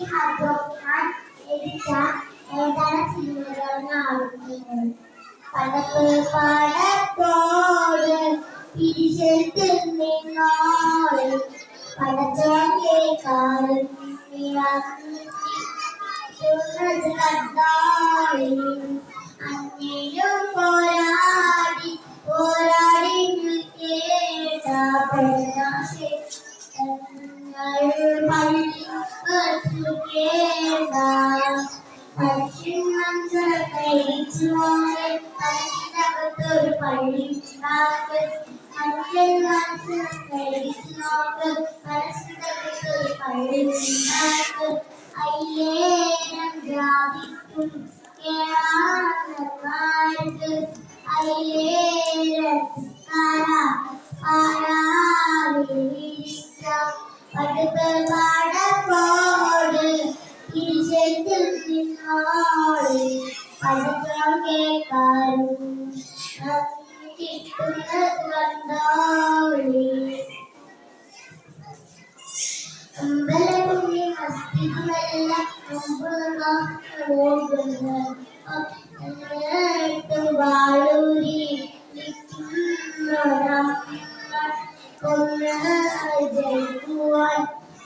അബ്ദുറഹ്മാൻ എഴുതിച്ച ഏതാണ് സിനിമകളെന്ന് ആവർത്തിക്കുന്നത് പടപ്പ് പടത്തോട് പിരിച്ചെടുത്ത് നിന്നോട് പടച്ചോൻ കേൾക്കാറും അന്നേരം പോരാടി പോരാടി കേട്ട പെണ്ണ കേൾക്ക പരിശുദ്ധം കഴിച്ചു മോനെ പരിശുദ്ധകത്തൊരു പള്ളി ഉണ്ടാക്ക് മനുഷ്യൻ മനസ്സിനെ കഴിച്ചു നോക്ക് പരിശുദ്ധകത്തൊരു പള്ളി ഉണ്ടാക്ക് അയ്യേനം ജാതിക്കും കേരളമാർക്ക് അയ്യേരം പാരാ പാരാ പഠിപ്പാ കാരും കിട്ടുന്നത് വന്നാളി അമ്പലമുള്ളി മസ്തിക്കുമെല്ലാം പോകുന്നു വാളൂരി കൊന്ന് ജയിക്കുവാൻ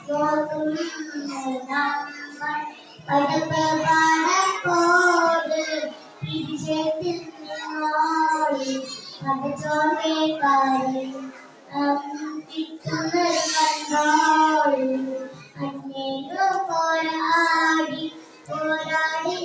നോക്കുന്നു പടപ്പ പോരാടി പോരാടി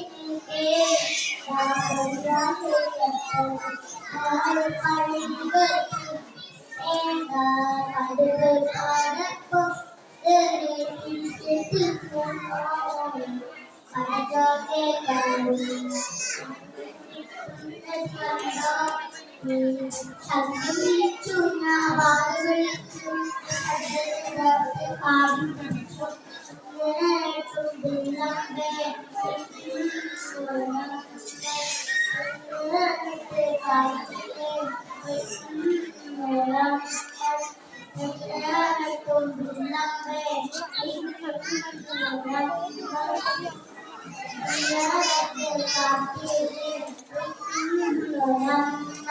Thank you. ശബ്ദം വിളിച്ചു നാവാത വിളിച്ചു പാപം പഠിച്ചു Yeah.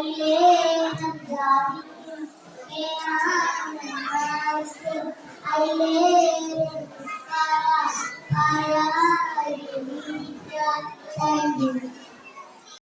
I live.